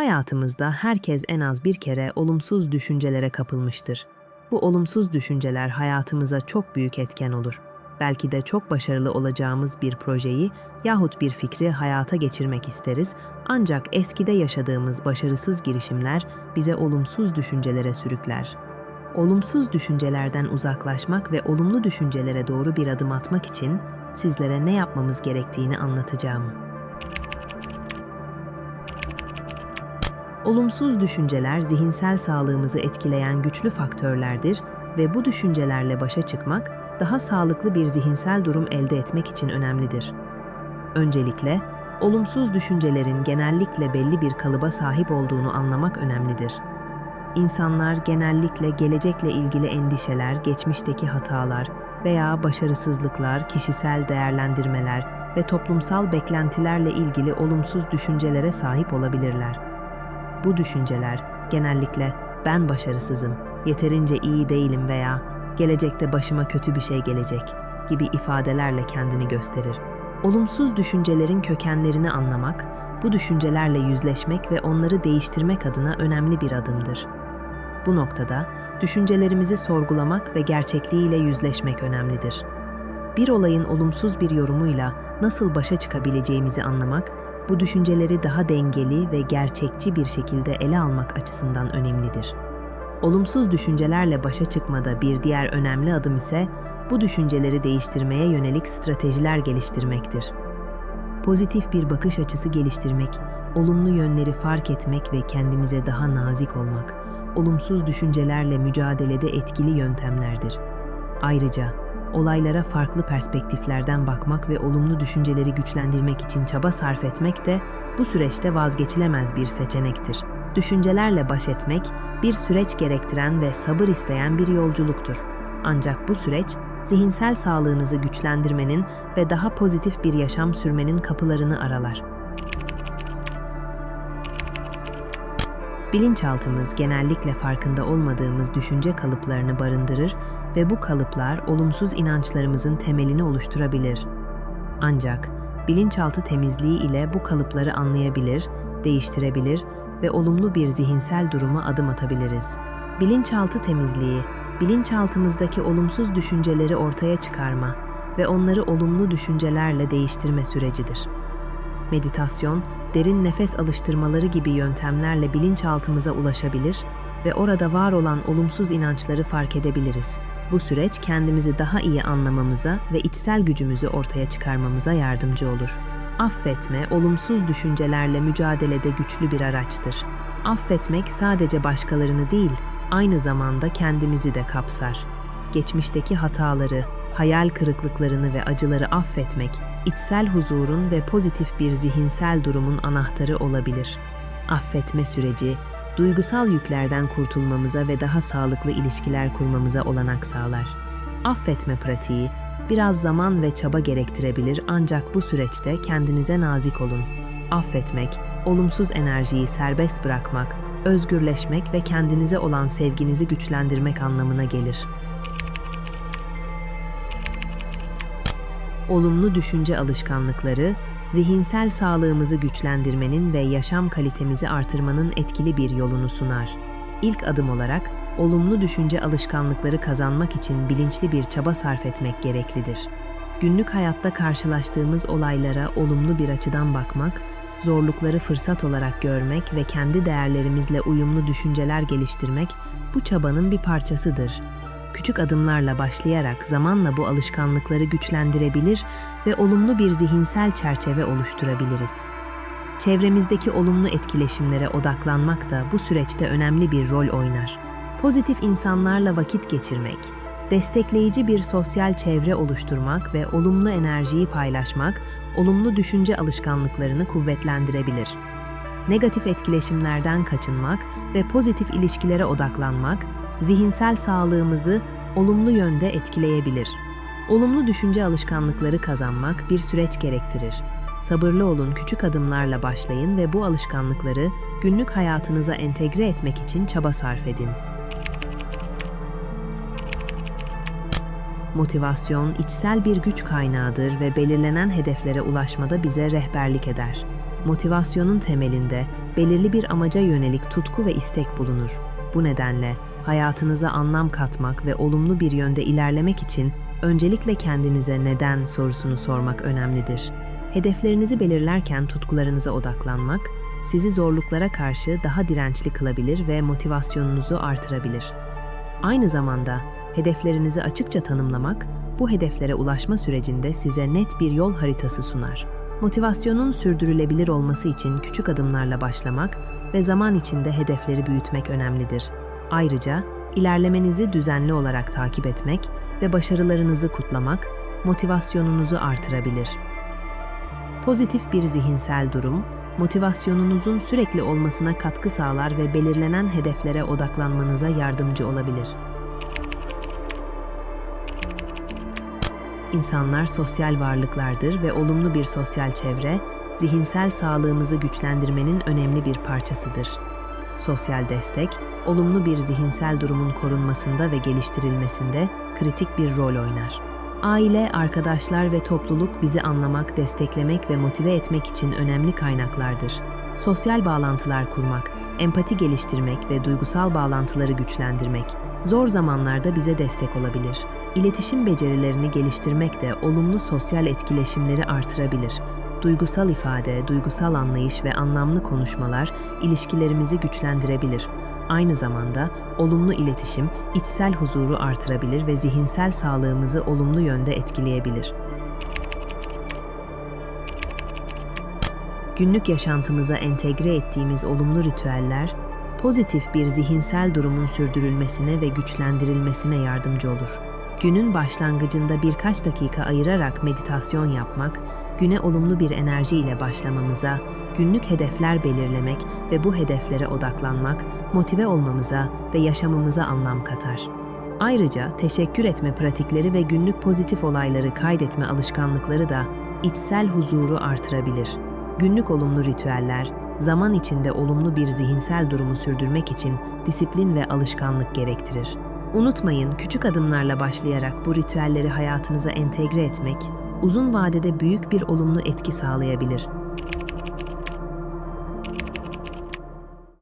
Hayatımızda herkes en az bir kere olumsuz düşüncelere kapılmıştır. Bu olumsuz düşünceler hayatımıza çok büyük etken olur. Belki de çok başarılı olacağımız bir projeyi yahut bir fikri hayata geçirmek isteriz ancak eskide yaşadığımız başarısız girişimler bize olumsuz düşüncelere sürükler. Olumsuz düşüncelerden uzaklaşmak ve olumlu düşüncelere doğru bir adım atmak için sizlere ne yapmamız gerektiğini anlatacağım. Olumsuz düşünceler zihinsel sağlığımızı etkileyen güçlü faktörlerdir ve bu düşüncelerle başa çıkmak daha sağlıklı bir zihinsel durum elde etmek için önemlidir. Öncelikle, olumsuz düşüncelerin genellikle belli bir kalıba sahip olduğunu anlamak önemlidir. İnsanlar genellikle gelecekle ilgili endişeler, geçmişteki hatalar veya başarısızlıklar, kişisel değerlendirmeler ve toplumsal beklentilerle ilgili olumsuz düşüncelere sahip olabilirler. Bu düşünceler genellikle ben başarısızım, yeterince iyi değilim veya gelecekte başıma kötü bir şey gelecek gibi ifadelerle kendini gösterir. Olumsuz düşüncelerin kökenlerini anlamak, bu düşüncelerle yüzleşmek ve onları değiştirmek adına önemli bir adımdır. Bu noktada düşüncelerimizi sorgulamak ve gerçekliğiyle yüzleşmek önemlidir. Bir olayın olumsuz bir yorumuyla nasıl başa çıkabileceğimizi anlamak, bu düşünceleri daha dengeli ve gerçekçi bir şekilde ele almak açısından önemlidir. Olumsuz düşüncelerle başa çıkmada bir diğer önemli adım ise bu düşünceleri değiştirmeye yönelik stratejiler geliştirmektir. Pozitif bir bakış açısı geliştirmek, olumlu yönleri fark etmek ve kendimize daha nazik olmak, olumsuz düşüncelerle mücadelede etkili yöntemlerdir. Ayrıca olaylara farklı perspektiflerden bakmak ve olumlu düşünceleri güçlendirmek için çaba sarf etmek de bu süreçte vazgeçilemez bir seçenektir. Düşüncelerle baş etmek bir süreç gerektiren ve sabır isteyen bir yolculuktur. Ancak bu süreç zihinsel sağlığınızı güçlendirmenin ve daha pozitif bir yaşam sürmenin kapılarını aralar. Bilinçaltımız genellikle farkında olmadığımız düşünce kalıplarını barındırır ve bu kalıplar olumsuz inançlarımızın temelini oluşturabilir. Ancak bilinçaltı temizliği ile bu kalıpları anlayabilir, değiştirebilir ve olumlu bir zihinsel duruma adım atabiliriz. Bilinçaltı temizliği, bilinçaltımızdaki olumsuz düşünceleri ortaya çıkarma ve onları olumlu düşüncelerle değiştirme sürecidir. Meditasyon, derin nefes alıştırmaları gibi yöntemlerle bilinçaltımıza ulaşabilir ve orada var olan olumsuz inançları fark edebiliriz. Bu süreç kendimizi daha iyi anlamamıza ve içsel gücümüzü ortaya çıkarmamıza yardımcı olur. Affetme, olumsuz düşüncelerle mücadelede güçlü bir araçtır. Affetmek sadece başkalarını değil, aynı zamanda kendimizi de kapsar. Geçmişteki hataları, hayal kırıklıklarını ve acıları affetmek, içsel huzurun ve pozitif bir zihinsel durumun anahtarı olabilir. Affetme süreci, duygusal yüklerden kurtulmamıza ve daha sağlıklı ilişkiler kurmamıza olanak sağlar. Affetme pratiği, biraz zaman ve çaba gerektirebilir ancak bu süreçte kendinize nazik olun. Affetmek, olumsuz enerjiyi serbest bırakmak, özgürleşmek ve kendinize olan sevginizi güçlendirmek anlamına gelir. Olumlu düşünce alışkanlıkları, zihinsel sağlığımızı güçlendirmenin ve yaşam kalitemizi artırmanın etkili bir yolunu sunar. İlk adım olarak, olumlu düşünce alışkanlıkları kazanmak için bilinçli bir çaba sarf etmek gereklidir. Günlük hayatta karşılaştığımız olaylara olumlu bir açıdan bakmak, zorlukları fırsat olarak görmek ve kendi değerlerimizle uyumlu düşünceler geliştirmek bu çabanın bir parçasıdır. Küçük adımlarla başlayarak zamanla bu alışkanlıkları güçlendirebilir ve olumlu bir zihinsel çerçeve oluşturabiliriz. Çevremizdeki olumlu etkileşimlere odaklanmak da bu süreçte önemli bir rol oynar. Pozitif insanlarla vakit geçirmek, destekleyici bir sosyal çevre oluşturmak ve olumlu enerjiyi paylaşmak, olumlu düşünce alışkanlıklarını kuvvetlendirebilir. Negatif etkileşimlerden kaçınmak ve pozitif ilişkilere odaklanmak, zihinsel sağlığımızı olumlu yönde etkileyebilir. Olumlu düşünce alışkanlıkları kazanmak bir süreç gerektirir. Sabırlı olun, küçük adımlarla başlayın ve bu alışkanlıkları günlük hayatınıza entegre etmek için çaba sarf edin. Motivasyon içsel bir güç kaynağıdır ve belirlenen hedeflere ulaşmada bize rehberlik eder. motivasyonun temelinde belirli bir amaca yönelik tutku ve istek bulunur. Bu nedenle hayatınıza anlam katmak ve olumlu bir yönde ilerlemek için öncelikle kendinize neden sorusunu sormak önemlidir. Hedeflerinizi belirlerken tutkularınıza odaklanmak, sizi zorluklara karşı daha dirençli kılabilir ve motivasyonunuzu artırabilir. Aynı zamanda hedeflerinizi açıkça tanımlamak, bu hedeflere ulaşma sürecinde size net bir yol haritası sunar. Motivasyonun sürdürülebilir olması için küçük adımlarla başlamak ve zaman içinde hedefleri büyütmek önemlidir. Ayrıca ilerlemenizi düzenli olarak takip etmek ve başarılarınızı kutlamak motivasyonunuzu artırabilir. Pozitif bir zihinsel durum, motivasyonunuzun sürekli olmasına katkı sağlar ve belirlenen hedeflere odaklanmanıza yardımcı olabilir. İnsanlar sosyal varlıklardır ve olumlu bir sosyal çevre, zihinsel sağlığımızı güçlendirmenin önemli bir parçasıdır. Sosyal destek, olumlu bir zihinsel durumun korunmasında ve geliştirilmesinde kritik bir rol oynar. Aile, arkadaşlar ve topluluk bizi anlamak, desteklemek ve motive etmek için önemli kaynaklardır. Sosyal bağlantılar kurmak, empati geliştirmek ve duygusal bağlantıları güçlendirmek zor zamanlarda bize destek olabilir. İletişim becerilerini geliştirmek de olumlu sosyal etkileşimleri artırabilir. Duygusal ifade, duygusal anlayış ve anlamlı konuşmalar ilişkilerimizi güçlendirebilir. Aynı zamanda olumlu iletişim içsel huzuru artırabilir ve zihinsel sağlığımızı olumlu yönde etkileyebilir. Günlük yaşantımıza entegre ettiğimiz olumlu ritüeller, pozitif bir zihinsel durumun sürdürülmesine ve güçlendirilmesine yardımcı olur. Günün başlangıcında birkaç dakika ayırarak meditasyon yapmak, güne olumlu bir enerji ile başlamamıza, günlük hedefler belirlemek ve bu hedeflere odaklanmak, motive olmamıza ve yaşamımıza anlam katar. Ayrıca teşekkür etme pratikleri ve günlük pozitif olayları kaydetme alışkanlıkları da içsel huzuru artırabilir. Günlük olumlu ritüeller, zaman içinde olumlu bir zihinsel durumu sürdürmek için disiplin ve alışkanlık gerektirir. Unutmayın, küçük adımlarla başlayarak bu ritüelleri hayatınıza entegre etmek, uzun vadede büyük bir olumlu etki sağlayabilir.